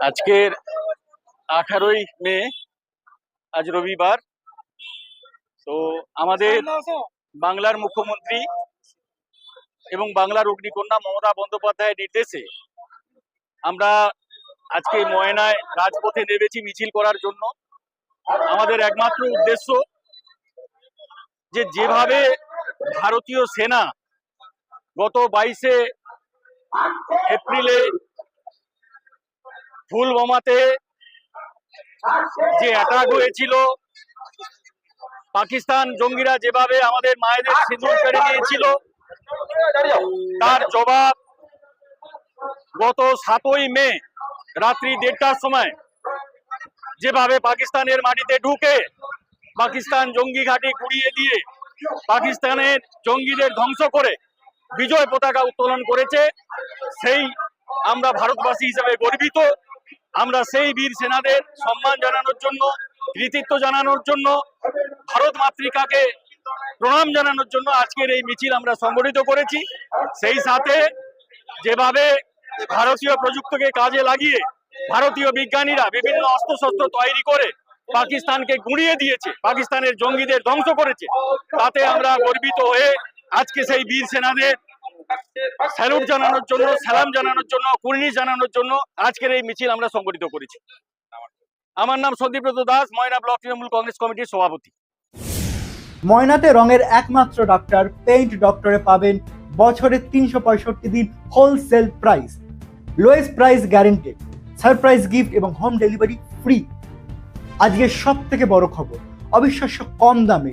আজকের আঠারোই মে, আজ রবিবার। তো আমাদের বাংলার মুখ্যমন্ত্রী এবং বাংলার অগ্নিকন্যা মমতা বন্দ্যোপাধ্যায়ের নির্দেশে আমরা আজকে ময়নায় রাজপথে নেমেছি মিছিল করার জন্য। আমাদের একমাত্র উদ্দেশ্য যে যেভাবে ভারতীয় সেনা গত বাইশে এপ্রিলে ফুলবোমাতে যে অ্যাটাক হয়েছিল, পাকিস্তান জঙ্গিরা যেভাবে আমাদের মায়েদের সিঁদুর কেড়ে নিয়েছিল, তার জবাব গত সাতই মে রাত্রি দেড়টার সময় যেভাবে পাকিস্তানের মাটিতে ঢুকে পাকিস্তান জঙ্গি ঘাঁটি গুড়িয়ে দিয়ে পাকিস্তানের জঙ্গিদের ধ্বংস করে বিজয় পতাকা উত্তোলন করেছে, সেই আমরা ভারতবাসী হিসেবে গর্বিত। আমরা সেই বীর সেনাদের সম্মান জানানোর জন্য, কৃতিত্ব জানানোর জন্য, ভারত মাতৃকাকে প্রণাম জানানোর জন্য আজকের এই মিছিল আমরা সংগঠিত করেছি। সেই সাথে যেভাবে ভারতীয় প্রযুক্তিকে কাজে লাগিয়ে ভারতীয় বিজ্ঞানীরা বিভিন্ন অস্ত্রশস্ত্র তৈরি করে পাকিস্তানকে গুঁড়িয়ে দিয়েছে, পাকিস্তানের জঙ্গিদের ধ্বংস করেছে, তাতে আমরা গর্বিত হয়ে আজকে সেই বীর সেনাদের স্যালুট জানানোর জন্য, সালাম জানানোর জন্য কুর্নিশ জানানোর জন্য আজকের এই মিছিল আমরা সংগঠিত করেছি। আমার নাম সন্দীপ্রত দাস, ময়না ব্লক তৃণমূল কংগ্রেস কমিটির সভাপতি। ময়নাতে রঙের একমাত্র ডক্টর পেইন্ট ডক্টরে পাবেন বছরে তিনশো পঁয়ষট্টি দিন wholesale price lowest price guaranteed surprise gift এবং হোম ডেলিভারি ফ্রি আজকের সব থেকে বড় খবর, অবিশ্বাস্য কম দামে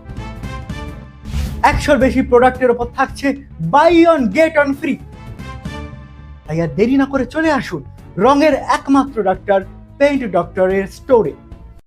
একশোর বেশি প্রোডাক্টের ওপর থাকছে buy one get one free তাই আর দেরি না করে চলে আসুন রঙের একমাত্র ডাক্তার পেইন্ট ডক্টরের স্টোরে